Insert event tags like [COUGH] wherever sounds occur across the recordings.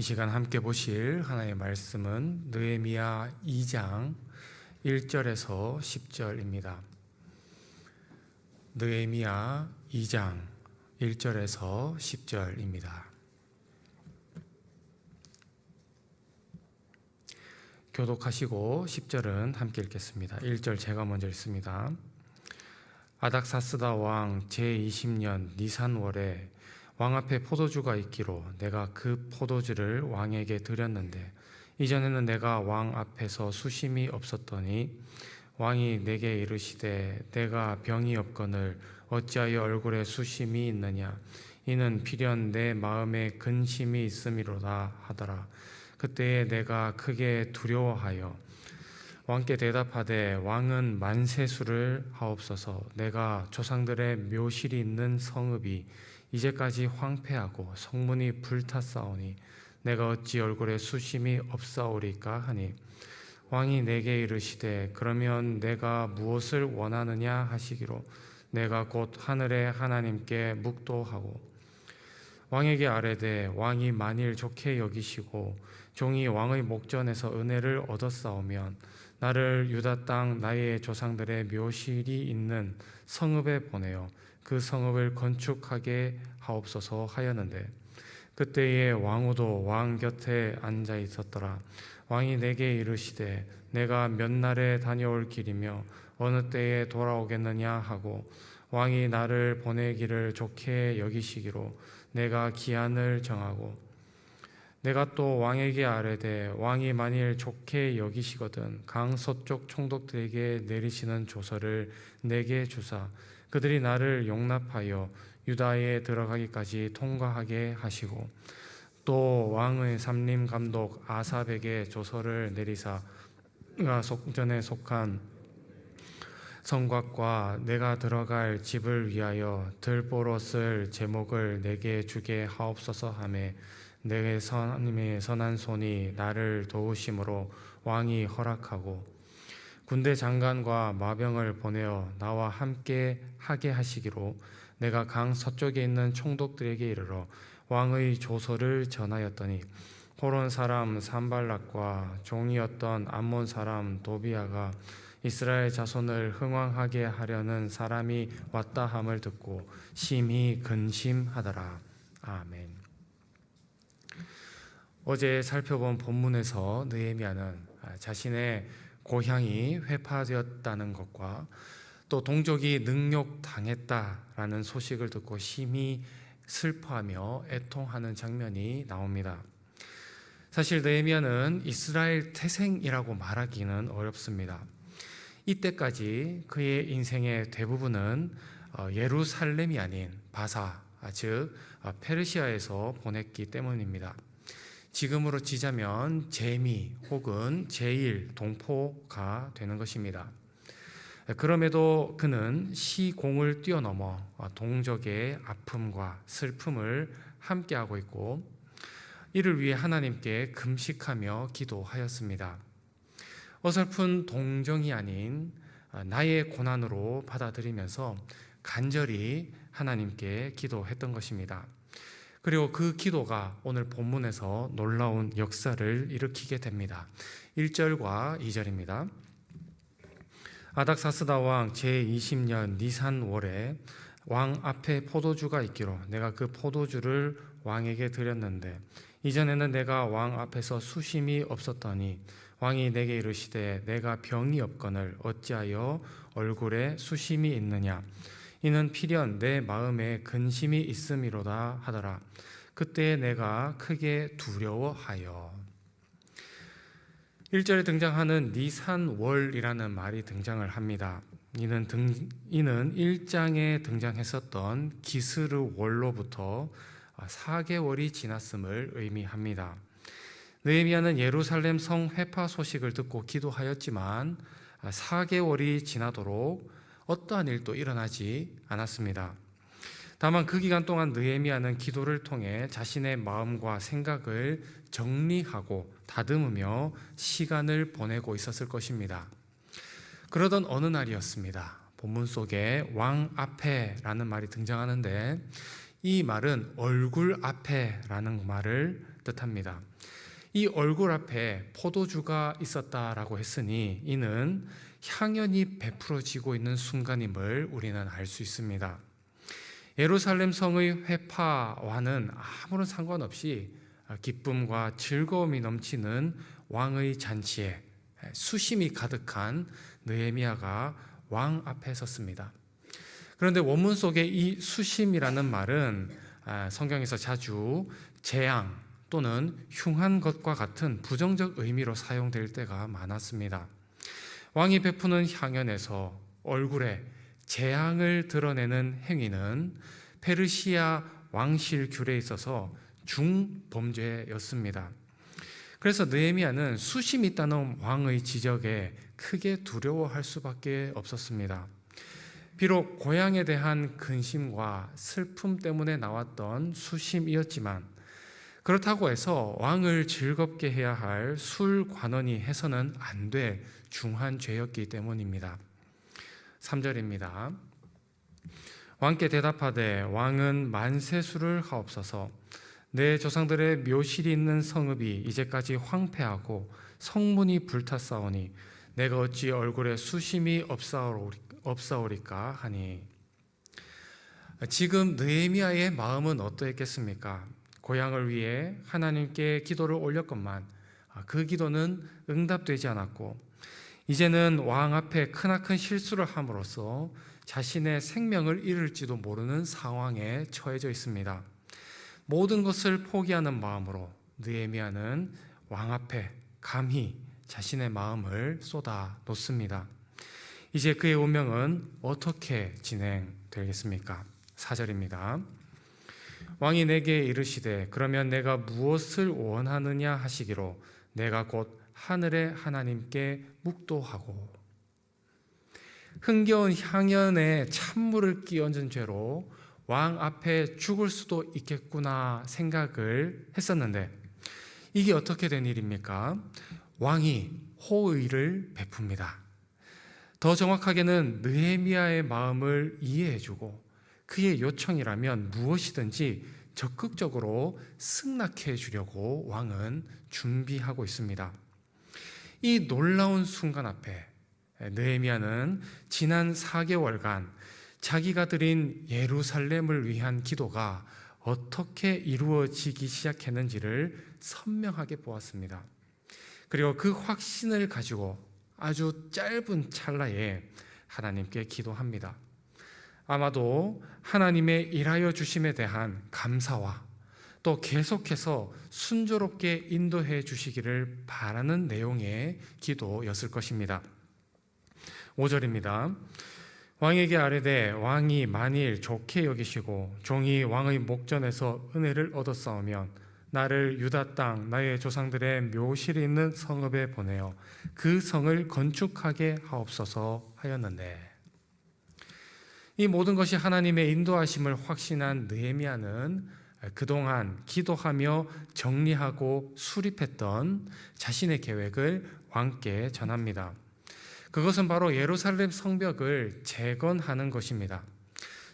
이 시간 함께 보실 하나님의 말씀은 느헤미야 2장 1절에서 10절입니다. 느헤미야 2장 1절에서 10절입니다. 교독하시고 10절은 함께 읽겠습니다. 1절 제가 먼저 읽습니다. 아닥사스다 왕 제20년 니산월에 왕 앞에 포도주가 있기로 내가 그 포도주를 왕에게 드렸는데 이전에는 내가 왕 앞에서 수심이 없었더니 왕이 내게 이르시되 내가 병이 없거늘 어찌하여 얼굴에 수심이 있느냐? 이는 필연 내 마음에 근심이 있음이로다 하더라. 그때에 내가 크게 두려워하여 왕께 대답하되 왕은 만세수를 하옵소서. 내가 조상들의 묘실이 있는 성읍이 이제까지 황폐하고 성문이 불탔사오니 내가 어찌 얼굴에 수심이 없사오리까 하니? 왕이 내게 이르시되 그러면 내가 무엇을 원하느냐 하시기로 내가 곧 하늘의 하나님께 묵도하고 왕에게 아뢰되 왕이 만일 좋게 여기시고 종이 왕의 목전에서 은혜를 얻었사오면 나를 유다 땅 나의 조상들의 묘실이 있는 성읍에 보내어 그 성읍을 건축하게 하옵소서 하였는데 그때에 왕후도 왕 곁에 앉아 있었더라. 왕이 내게 이르시되 내가 몇 날에 다녀올 길이며 어느 때에 돌아오겠느냐 하고 왕이 나를 보내기를 좋게 여기시기로 내가 기한을 정하고 내가 또 왕에게 아뢰되 왕이 만일 좋게 여기시거든 강 서쪽 총독들에게 내리시는 조서를 내게 주사 그들이 나를 용납하여 유다에 들어가기까지 통과하게 하시고 또 왕의 삼림 감독 아삽에게 조서를 내리사 가 속전에 속한 성곽과 내가 들어갈 집을 위하여 들보로 쓸 제목을 내게 주게 하옵소서 하매 내 선님의 선한 손이 나를 도우심으로 왕이 허락하고 군대 장관과 마병을 보내어 나와 함께 하게 하시기로 내가 강 서쪽에 있는 총독들에게 이르러 왕의 조서를 전하였더니 호론 사람 산발락과 종이었던 암몬 사람 도비아가 이스라엘 자손을 흥왕하게 하려는 사람이 왔다 함을 듣고 심히 근심하더라. 아멘. 어제 살펴본 본문에서 느헤미야는 자신의 고향이 회파되었다는 것과 또 동족이 능욕당했다라는 소식을 듣고 심히 슬퍼하며 애통하는 장면이 나옵니다. 사실 느헤미야는 이스라엘 태생이라고 말하기는 어렵습니다. 이때까지 그의 인생의 대부분은 예루살렘이 아닌 바사, 즉 페르시아에서 보냈기 때문입니다. 지금으로 치자면 제미 혹은 제일 동포가 되는 것입니다. 그럼에도 그는 시공을 뛰어넘어 동족의 아픔과 슬픔을 함께하고 있고 이를 위해 하나님께 금식하며 기도하였습니다. 어설픈 동정이 아닌 나의 고난으로 받아들이면서 간절히 하나님께 기도했던 것입니다. 그리고 그 기도가 오늘 본문에서 놀라운 역사를 일으키게 됩니다. 1절과 2절입니다. 아닥사스다 왕 제20년 니산월에 왕 앞에 포도주가 있기로 내가 그 포도주를 왕에게 드렸는데 이전에는 내가 왕 앞에서 수심이 없었더니 왕이 내게 이르시되 내가 병이 없거늘 어찌하여 얼굴에 수심이 있느냐 이는 필연 내 마음에 근심이 있음이로다 하더라 그때 내가 크게 두려워하여 1절에 등장하는 니산월이라는 말이 등장을 합니다. 이는 등, 이는 1장에 등장했었던 기스르 월로부터 4개월이 지났음을 의미합니다. 느헤미야는 예루살렘 성 회파 소식을 듣고 기도하였지만 4개월이 지나도록 어떠한 일도 일어나지 않았습니다. 다만 그 기간 동안 느헤미야는 기도를 통해 자신의 마음과 생각을 정리하고 다듬으며 시간을 보내고 있었을 것입니다. 그러던 어느 날이었습니다. 본문 속에 왕 앞에라는 말이 등장하는데 이 말은 얼굴 앞에라는 말을 뜻합니다. 이 얼굴 앞에 포도주가 있었다라고 했으니 이는 향연이 베풀어지고 있는 순간임을 우리는 알 수 있습니다. 예루살렘 성의 회파와는 아무런 상관없이 기쁨과 즐거움이 넘치는 왕의 잔치에 수심이 가득한 느헤미야가 왕 앞에 섰습니다. 그런데 원문 속에 이 수심이라는 말은 아, 성경에서 자주 재앙 또는 흉한 것과 같은 부정적 의미로 사용될 때가 많았습니다. 왕이 베푸는 향연에서 얼굴에 재앙을 드러내는 행위는 페르시아 왕실 귤에 있어서 중범죄였습니다. 그래서 느헤미야는 수심 있다는 왕의 지적에 크게 두려워할 수밖에 없었습니다. 비록 고향에 대한 근심과 슬픔 때문에 나왔던 수심이었지만 그렇다고 해서 왕을 즐겁게 해야 할 술 관원이 해서는 안 될 중한 죄였기 때문입니다. 3절입니다. 왕께 대답하되 왕은 만세수를 하옵소서 내 조상들의 묘실이 있는 성읍이 이제까지 황폐하고 성문이 불탔사오니 내가 어찌 얼굴에 수심이 없사오리까 하니 지금 느헤미야의 마음은 어떠했겠습니까? 고향을 위해 하나님께 기도를 올렸건만 그 기도는 응답되지 않았고 이제는 왕 앞에 크나큰 실수를 함으로써 자신의 생명을 잃을지도 모르는 상황에 처해져 있습니다. 모든 것을 포기하는 마음으로 느헤미야는 왕 앞에 감히 자신의 마음을 쏟아 놓습니다. 이제 그의 운명은 어떻게 진행되겠습니까? 4절입니다. 왕이 내게 이르시되 그러면 내가 무엇을 원하느냐 하시기로 내가 곧 하늘의 하나님께 묵도하고 흥겨운 향연에 찬물을 끼얹은 죄로 왕 앞에 죽을 수도 있겠구나 생각을 했었는데 이게 어떻게 된 일입니까? 왕이 호의를 베풉니다. 더 정확하게는 느헤미야의 마음을 이해해주고 그의 요청이라면 무엇이든지 적극적으로 승낙해 주려고 왕은 준비하고 있습니다. 이 놀라운 순간 앞에 느헤미야는 지난 4개월간 자기가 드린 예루살렘을 위한 기도가 어떻게 이루어지기 시작했는지를 선명하게 보았습니다. 그리고 그 확신을 가지고 아주 짧은 찰나에 하나님께 기도합니다. 아마도 하나님의 일하여 주심에 대한 감사와 또 계속해서 순조롭게 인도해 주시기를 바라는 내용의 기도였을 것입니다. 5절입니다. 왕에게 아뢰되 왕이 만일 좋게 여기시고 종이 왕의 목전에서 은혜를 얻었사오면 나를 유다 땅 나의 조상들의 묘실이 있는 성읍에 보내어 그 성을 건축하게 하옵소서 하였는데 이 모든 것이 하나님의 인도하심을 확신한 느헤미야는 그동안 기도하며 정리하고 수립했던 자신의 계획을 왕께 전합니다. 그것은 바로 예루살렘 성벽을 재건하는 것입니다.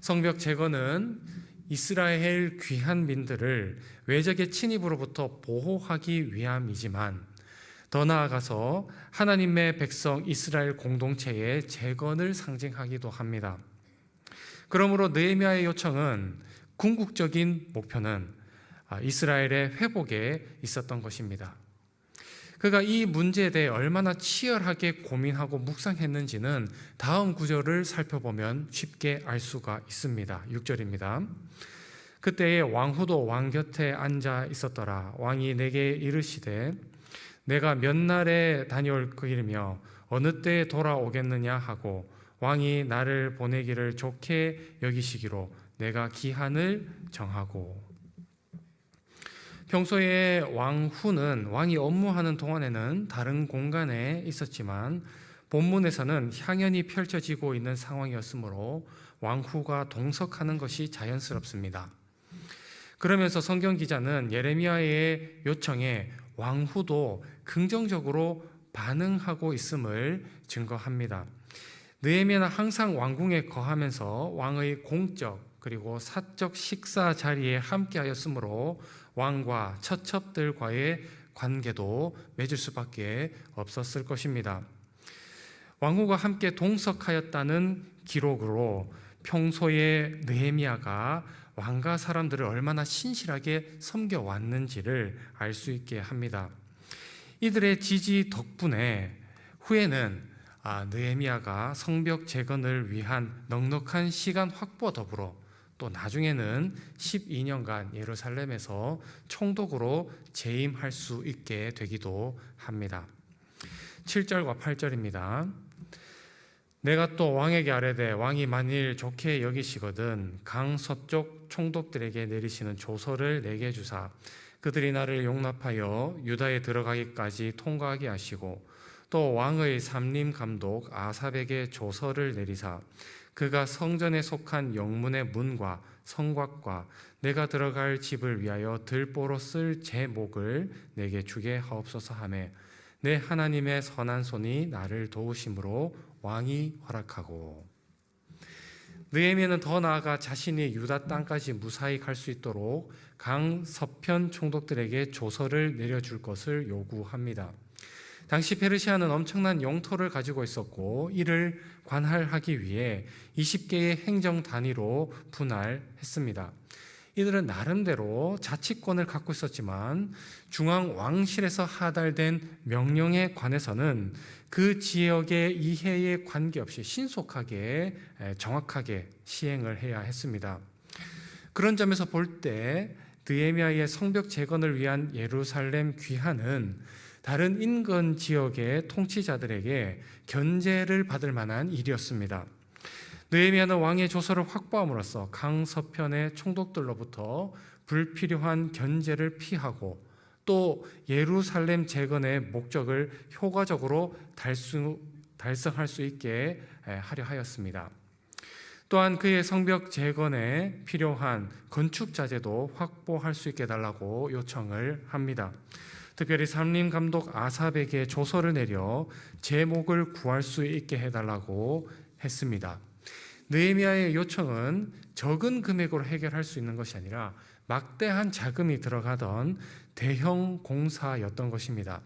성벽 재건은 이스라엘 귀한 민들을 외적의 침입으로부터 보호하기 위함이지만 더 나아가서 하나님의 백성 이스라엘 공동체의 재건을 상징하기도 합니다. 그러므로 느헤미야의 요청은 궁극적인 목표는 이스라엘의 회복에 있었던 것입니다. 그가 이 문제에 대해 얼마나 치열하게 고민하고 묵상했는지는 다음 구절을 살펴보면 쉽게 알 수가 있습니다. 6절입니다. 그때에 왕후도 왕 곁에 앉아 있었더라. 왕이 내게 이르시되 내가 몇 날에 다녀올 길이며 어느 때에 돌아오겠느냐 하고 왕이 나를 보내기를 좋게 여기시기로 내가 기한을 정하고 평소에 왕후는 왕이 업무하는 동안에는 다른 공간에 있었지만 본문에서는 향연이 펼쳐지고 있는 상황이었으므로 왕후가 동석하는 것이 자연스럽습니다. 그러면서 성경 기자는 예레미야의 요청에 왕후도 긍정적으로 반응하고 있음을 증거합니다. 느헤미야는 항상 왕궁에 거하면서 왕의 공적 그리고 사적 식사 자리에 함께하였으므로 왕과 처첩들과의 관계도 맺을 수밖에 없었을 것입니다. 왕후가 함께 동석하였다는 기록으로 평소에 느헤미야가 왕가 사람들을 얼마나 신실하게 섬겨 왔는지를 알 수 있게 합니다. 이들의 지지 덕분에 후에는 아, 느헤미야가 성벽 재건을 위한 넉넉한 시간 확보와 더불어 또 나중에는 12년간 예루살렘에서 총독으로 재임할 수 있게 되기도 합니다. 7절과 8절입니다. 내가 또 왕에게 아뢰되 왕이 만일 좋게 여기시거든 강 서쪽 총독들에게 내리시는 조서를 내게 주사 그들이 나를 용납하여 유다에 들어가기까지 통과하게 하시고 또 왕의 삼림 감독 아삽에게 조서를 내리사 그가 성전에 속한 영문의 문과 성곽과 내가 들어갈 집을 위하여 들보로 쓸 제목을 내게 주게 하옵소서 하매 내 하나님의 선한 손이 나를 도우심으로 왕이 허락하고 느헤미야는 더 나아가 자신이 유다 땅까지 무사히 갈 수 있도록 강 서편 총독들에게 조서를 내려줄 것을 요구합니다. 당시 페르시아는 엄청난 영토를 가지고 있었고 이를 관할하기 위해 20개의 행정 단위로 분할했습니다. 이들은 나름대로 자치권을 갖고 있었지만 중앙 왕실에서 하달된 명령에 관해서는 그 지역의 이해에 관계없이 신속하게 정확하게 시행을 해야 했습니다. 그런 점에서 볼때 드에미아의 성벽 재건을 위한 예루살렘 귀환은 다른 인근 지역의 통치자들에게 견제를 받을 만한 일이었습니다. 느헤미야는 왕의 조서를 확보함으로써 강서편의 총독들로부터 불필요한 견제를 피하고 또 예루살렘 재건의 목적을 효과적으로 달수, 달성할 수 있게 하려 하였습니다. 또한 그의 성벽 재건에 필요한 건축 자재도 확보할 수 있게 달라고 요청을 합니다. 특별히 삼림 감독 아삽에게 조서를 내려 제목을 구할 수 있게 해달라고 했습니다. 느헤미야의 요청은 적은 금액으로 해결할 수 있는 것이 아니라 막대한 자금이 들어가던 대형 공사였던 것입니다.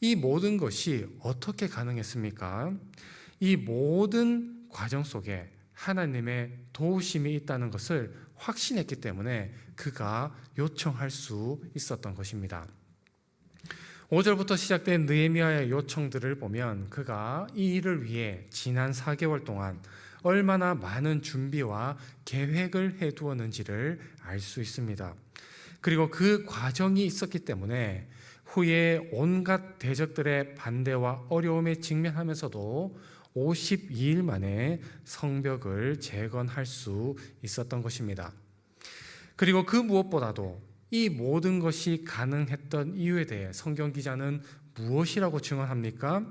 이 모든 것이 어떻게 가능했습니까? 이 모든 과정 속에 하나님의 도우심이 있다는 것을 확신했기 때문에 그가 요청할 수 있었던 것입니다. 5절부터 시작된 느헤미야의 요청들을 보면 그가 이 일을 위해 지난 4개월 동안 얼마나 많은 준비와 계획을 해 두었는지를 알 수 있습니다. 그리고 그 과정이 있었기 때문에 후에 온갖 대적들의 반대와 어려움에 직면하면서도 52일 만에 성벽을 재건할 수 있었던 것입니다. 그리고 그 무엇보다도 이 모든 것이 가능했던 이유에 대해 성경 기자는 무엇이라고 증언합니까?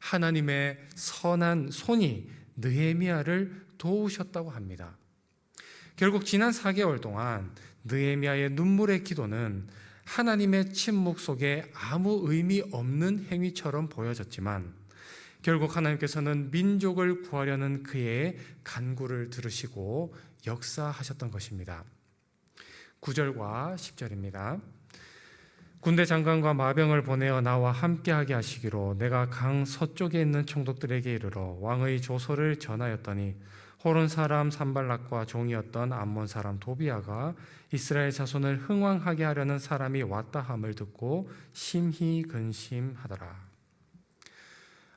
하나님의 선한 손이 느헤미야를 도우셨다고 합니다. 결국 지난 4개월 동안 느헤미야의 눈물의 기도는 하나님의 침묵 속에 아무 의미 없는 행위처럼 보여졌지만 결국 하나님께서는 민족을 구하려는 그의 간구를 들으시고 역사하셨던 것입니다. 9절과 10절입니다. 군대 장관과 마병을 보내어 나와 함께하게 하시기로 내가 강 서쪽에 있는 총독들에게 이르러 왕의 조서를 전하였더니 호론 사람 산발락과 종이었던 암몬 사람 도비아가 이스라엘 자손을 흥왕하게 하려는 사람이 왔다 함을 듣고 심히 근심하더라.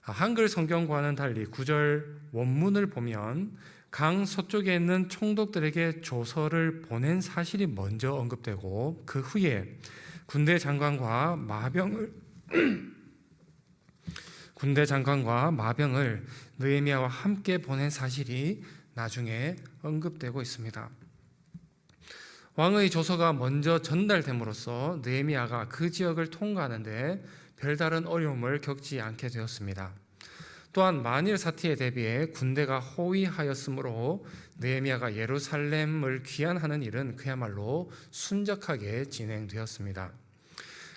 아, 한글 성경과는 달리 구절 원문을 보면 강 서쪽에 있는 총독들에게 조서를 보낸 사실이 먼저 언급되고 그 후에 군대 장관과 마병을 [CLEARS THROAT] 군대 장관과 마병을 느헤미야와 함께 보낸 사실이 나중에 언급되고 있습니다. 왕의 조서가 먼저 전달됨으로써 느헤미야가 그 지역을 통과하는데 별다른 어려움을 겪지 않게 되었습니다. 또한 만일 사태에 대비해 군대가 호위하였으므로 느헤미야가 예루살렘을 귀환하는 일은 그야말로 순적하게 진행되었습니다.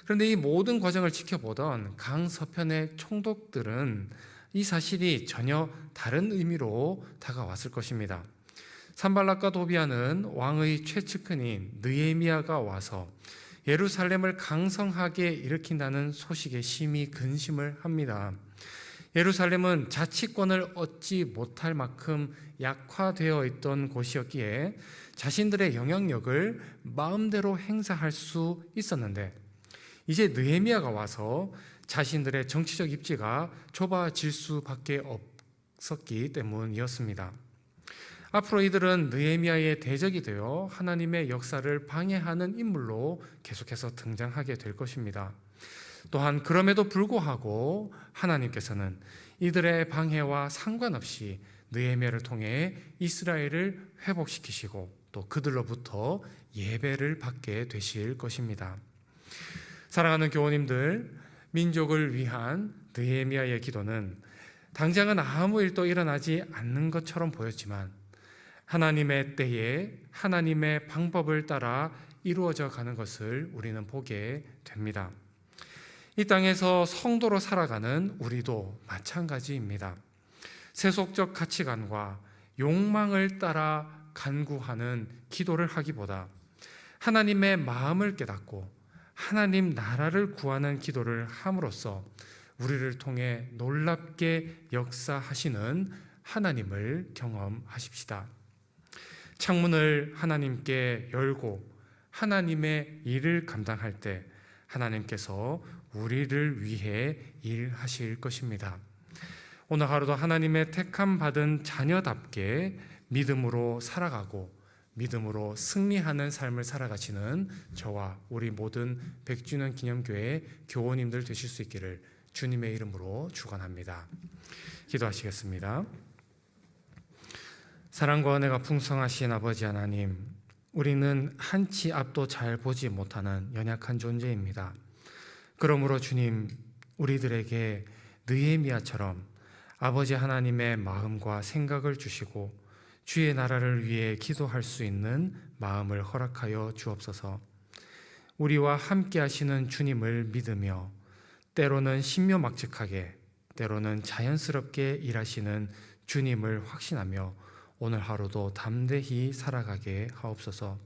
그런데 이 모든 과정을 지켜보던 강 서편의 총독들은 이 사실이 전혀 다른 의미로 다가왔을 것입니다. 산발락과 도비아는 왕의 최측근인 느에미아가 와서 예루살렘을 강성하게 일으킨다는 소식에 심히 근심을 합니다. 예루살렘은 자치권을 얻지 못할 만큼 약화되어 있던 곳이었기에 자신들의 영향력을 마음대로 행사할 수 있었는데 이제 느헤미야가 와서 자신들의 정치적 입지가 좁아질 수밖에 없었기 때문이었습니다. 앞으로 이들은 느헤미야의 대적이 되어 하나님의 역사를 방해하는 인물로 계속해서 등장하게 될 것입니다. 또한 그럼에도 불구하고 하나님께서는 이들의 방해와 상관없이 느헤미야를 통해 이스라엘을 회복시키시고 또 그들로부터 예배를 받게 되실 것입니다. 사랑하는 교우님들, 민족을 위한 느헤미야의 기도는 당장은 아무 일도 일어나지 않는 것처럼 보였지만 하나님의 때에 하나님의 방법을 따라 이루어져 가는 것을 우리는 보게 됩니다. 이 땅에서 성도로 살아가는 우리도 마찬가지입니다. 세속적 가치관과 욕망을 따라 간구하는 기도를 하기보다 하나님의 마음을 깨닫고 하나님 나라를 구하는 기도를 함으로써 우리를 통해 놀랍게 역사하시는 하나님을 경험하십시다. 창문을 하나님께 열고 하나님의 일을 감당할 때 하나님께서 우리를 위해 일하실 것입니다. 오늘 하루도 하나님의 택함 받은 자녀답게 믿음으로 살아가고 믿음으로 승리하는 삶을 살아가시는 저와 우리 모든 백주년 기념교회 교원님들 되실 수 있기를 주님의 이름으로 축원합니다. 기도하시겠습니다. 사랑과 은혜가 풍성하신 아버지 하나님, 우리는 한치 앞도 잘 보지 못하는 연약한 존재입니다. 그러므로 주님, 우리들에게 느헤미야처럼 아버지 하나님의 마음과 생각을 주시고 주의 나라를 위해 기도할 수 있는 마음을 허락하여 주옵소서. 우리와 함께 하시는 주님을 믿으며 때로는 신묘막측하게 때로는 자연스럽게 일하시는 주님을 확신하며 오늘 하루도 담대히 살아가게 하옵소서.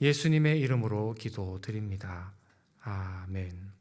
예수님의 이름으로 기도드립니다. 아멘.